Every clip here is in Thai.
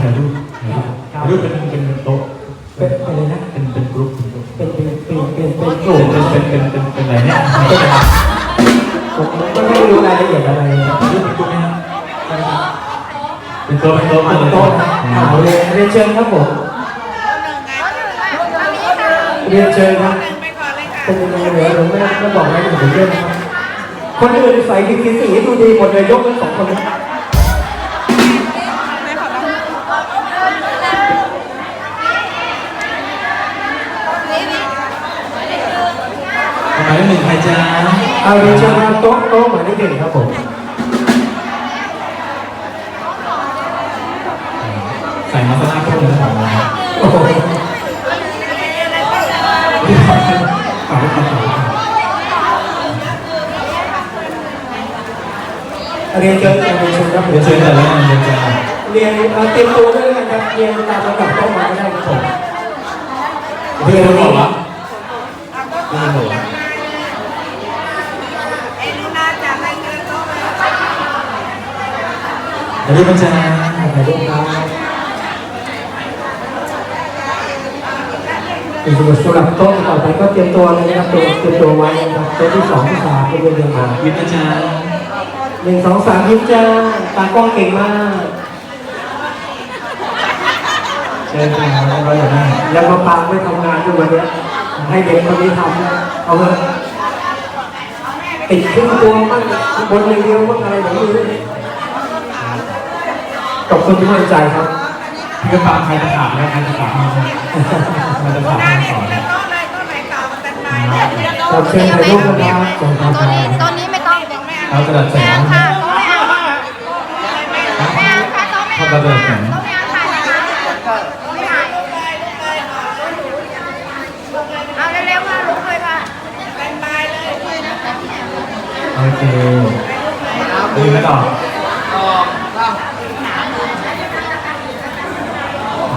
ถ่ายรูปถ่ายรูปเป็นเป็นโต๊ะเป็นอะไรนะเป็นเป็นกรุ๊ปเป็นกรุ๊ปเป็นเป็นเป็นเป็นเป็นกเป็ลุ่นมเป็นเป็นเป็นเป็นอะไรเนี่ยผมก็ไม่รู้รายละเอียดอะไรถ่ายรูปเป็นกรุ๊ปไหมครับเป็นโต๊ะเป็นโต๊ะเป็นโต๊ะเอาเลยเรียนเชิญครับผมเรียนเชิญครับเป็นยังไงเหรอผมไม่ไม่บอกนะผมเยอะนะครับคนอื่นใส่ดีสีดูดีหมดเลยยกเว้นสองคนนี้ หมายเลขหนึ่งใครจ้า เอาเรียนเชิญครับโต๊ะโต๊ะหมายเลขหนึ่งครับผมใส่มาสนาโต๊ะเลยของเราโอ้โหขอบคุณครับเรียนเชิญเรียนเชิญครับเดี๋ยวเชิญแต่ละงานเจ้าเรียนเตรียมตัวด้วยนะครับเรียนตามลำดับโต๊ะมาก็ได้ครับผมเรียนรู้เหรอเรียนรู้ ไอ้นี่น่าจะไม่เกินโต๊ะเลย ถ่ายรูปมจ้าถ่ายรูครับอีกสำหรับโต๊ะต่อไปก็เตรียมตัวเลยนะครับตรียมเตรียมตัวไว้นะครับโต๊ะที่สองที่สามก็เรียนเรียนมายิ้มนะจ้าหนึ่งสองสามยิ้มจ้าตากล้องเก่งมากเชิญจ้าเราอยากได้แล้วมาปางไม่ทำงานด้วยวันนี้ให้เด็กคนนี้ทำเอาเลยติดครึ่งตัวบ้างบนอย่างเดียวบ้างอะไรแบบนี้ ขอบคุณที่มั่นใจครับพี่ก็ตามใครจะถามแล้วใครจะถามมาใครจะถามหน้ามาเนี่ยสอนเกินโต๊ะเลยโต๊ะไหนเก่ามันเป็นไม้เนี่ยเกินขโต๊ะอบเชิญถ่ายรูปนะครับส่งทางตัวไลนี้น์ตัวนี้ไม่ต้องเอากระดาษแสไม่งเอาค่ะตัวไม่เอาไม่เอาค่ะตัวไม่เอาเอากระดาษแสงตัวไม่เอาค่ะ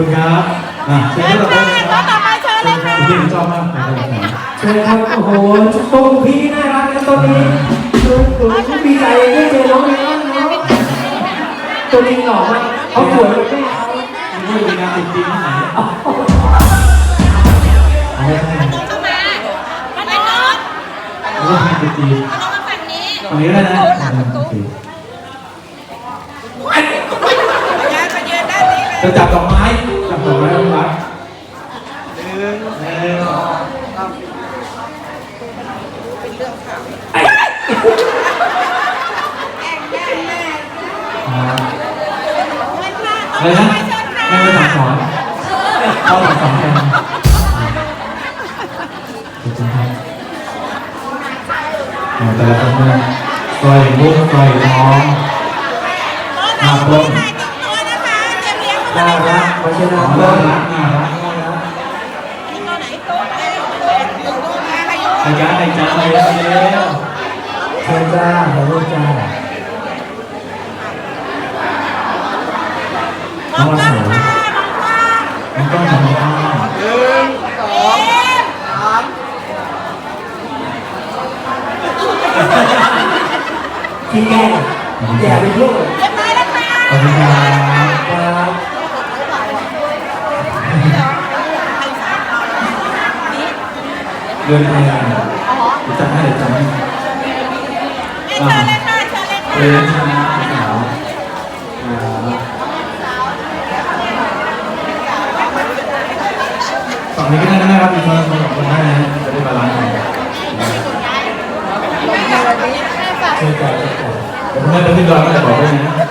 คุณครับขอบคุณครับอะเชิญที่เราได้นะครับต่อไปเชิญเลยค่ะพี่ชอบมากขอบคุณครับเชิญครับโอ้โหโต๊ะพี่น่ารักนะตัวนี้คือคือดีใจได้เจอน้องเลยนะตัวจริงหล่อมากเขาสวยกว่าแม่เขานี่มีงานติดจริงที่ไหนเอาไม่ใช่เข้ามามันเป็นโต๊ะเรื่องงานติดจริงเอามาฝั่งนี้ฝั่งนี้ได้นะโอเค ย้ายมายืนด้านนี้เลย จะจับดอกไม้ จับดอกไม้ต้องรักหนึ่งหนึ่งอ่าอะไรนะไม่ไปสั่งสอนเข้าสั่งสอนกันขอบคุณครับอ่าแต่ละคนเนี่ยซอยมุกซอยท้องโต๊ะไหน น่ามาเลยรัค่ะกไม่ใช่น่าน่ารัรักน่ารักน่ารักโต๊ะไหนโต๊ะไหนโต๊ะโต๊ะไหนขยับใครจ้าใครจ้าไปเร็วเชิญจ้าขอบคุณจ้าน้องวันสวยน้องก้องน้องก้องที่แก้อย่าไปยุ่งเรียบร้อยแล้วค่ะขอบคุณครับ ครับ เดินไปอะจำให้เดี๋ยวจำให้เชิญเลยค่ะเชิญเลยค่ะเดินชนะสาวฝั่งนี้ก็ได้นะครับมีคนสองคนได้นะจะได้บาลานซ์กันเชิญก่อนเชิญก่อนเดี๋ยวคุณแม่ไปขึ้นดอยก็จะบอกด้วยนะฮะ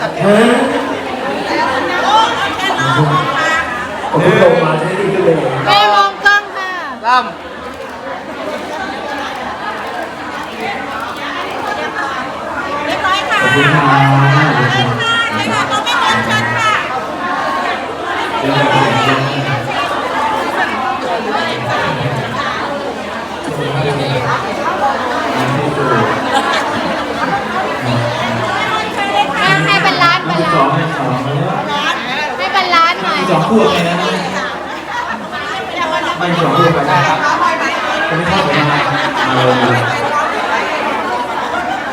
ผมลงมาจะได้ดีขึ้นเลยแม่มองกล้องค่ะเใช่ค่ะเขาไม่เหมือนกันค่ะเดี๋ยวไปเดี๋ยวไปให้เป็นล้านเป็นสล้าอนงให้สองเลยให้เป็นล้านหน่อยสองคู่ไงนะไม่สองคู่ไปได้ครับจะไม่เข้าไปได้มาเลยมาเลย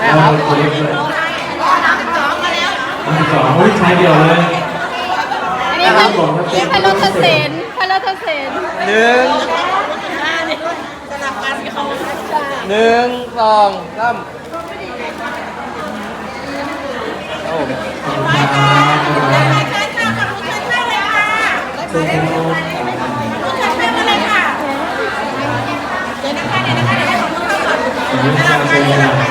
เอาคนเล็ก เลยน้ำสองโอ้ยใช้เดียวเลยอันนี้มันนี่พะโลทเสนพะโลทเสนหนึ่งหนึ่งสองสามโอ้ขอบคุณครับเชิญค่ะกับลูกเชิญเข้าเลยค่ะลูกเชิญเข้ามาเลยค่ะเดี๋ยวนะคะเดี๋ยวนะคะเดี๋ยวให้ผมเข้าก่อนขอบคุณครับเชิญเลยนะ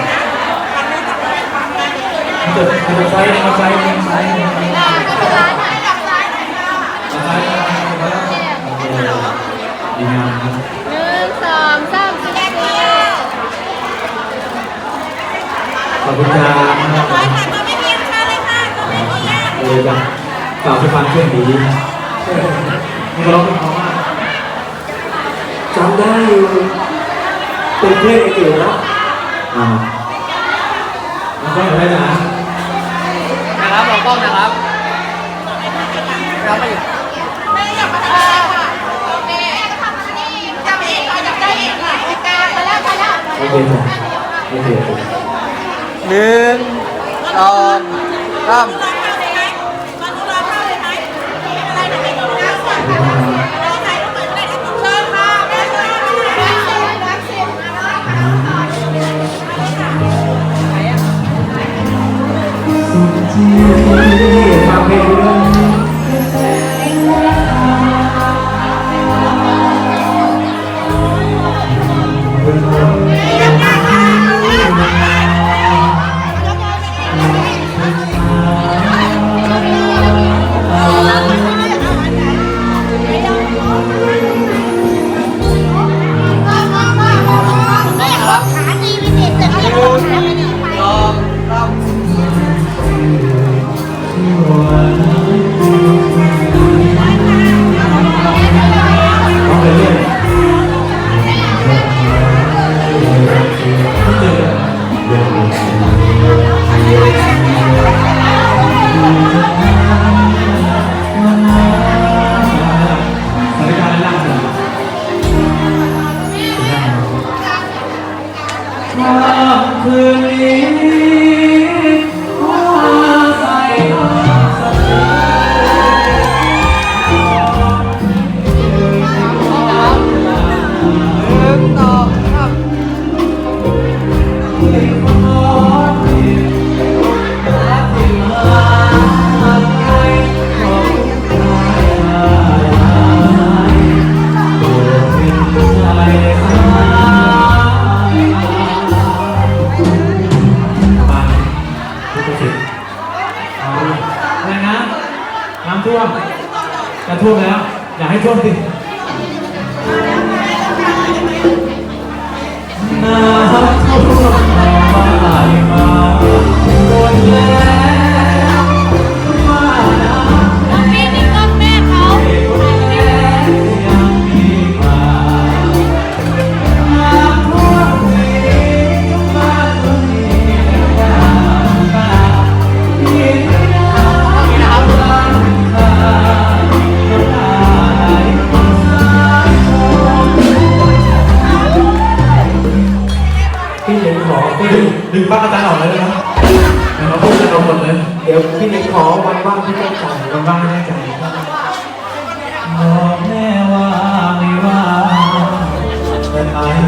เกิดเกิดไฟมาไฟมาไฟมาไฟอ่าให้เป็นล้านหน่อยกับซ้ายหน่อยค่ะมาไฟโอเคดีงามครับหนึ่งสองสามสี่สี่ขอบคุณครับร้อยค่ะตัวไม่เพียงค่ะเลยค่ะตัวไม่เพียงเลยจ้ะกล่าวสุพรรณเพื่อนดีนี่ก็ร้องเพราะว่าจำได้เป็นเพื่อนกันอยู่เนาะอ่าแล้วก็อะไรน กล้องนะครับครับมาอยู่ไม่อยากมาทำอะไรค่ะโอเคจับเองค่ะจับได้เองค่ะโอเคมาแล้วมาแล้วโอเคจ้ะโอเคหนึ่งสองสามร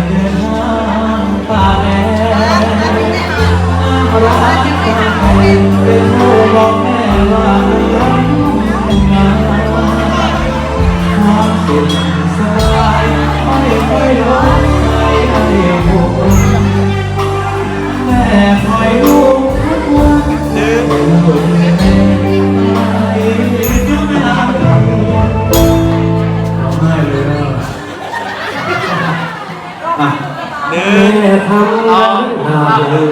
เดินทางป่าแดนรักกันเป็นโมบอกแม่ว่าไม่ยอมาความสุขสบายไม่เคยร้องใครให้บุญแม่คอยลูกทุกวัน อะหนึ่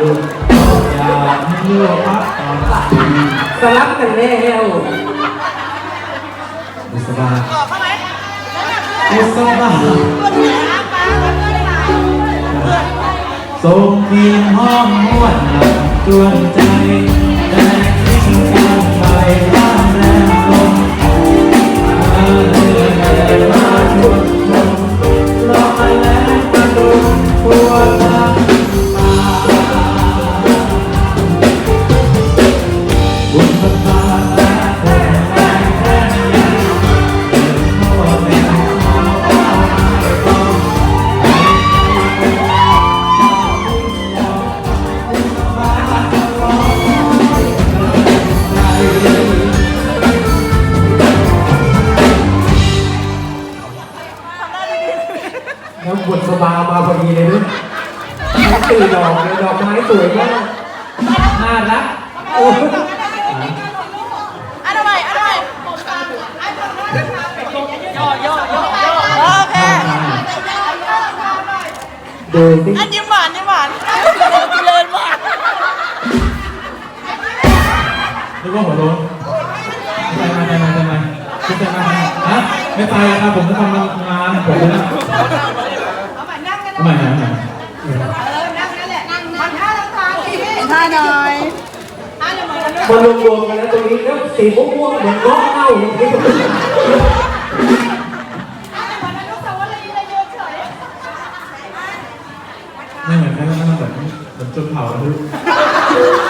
แม่งทำงากเลยอยเลือกพักตอนตัดสลับกันแล้วบุษบาบุษบาส่งกีนเพื่อนทรงเพียงห้องม้วนหลับจวนใจแต่ทิ้งกันไป น่ารักโอ้ยอันใหม่อันใหม่ผมตามอันตรงนั้นนะคะย่อย่อย่อย่อโอเคดูสิอันยิ้มหวานยิ้มหวานเลินหวานนึกว่าหัวโล้นทำไมทำไมทำไมคิดจะมาฮะไม่ไปอะครับผมจะทำงานผมนะเอาใหม่นั่งกันทำไมนะทำไมเออนั่งนั่นแหละนั่งทำท่าทางทางพี่ ท่าหน่อยท่าเดี๋ยวมากันมารวมๆกันแล้วตรงนี้แล้วสีม่วงๆเหมือนง้อเน่าอย่างนี้ไม่เหมือนกันนะแบบเหมือนจนเผาแล้ว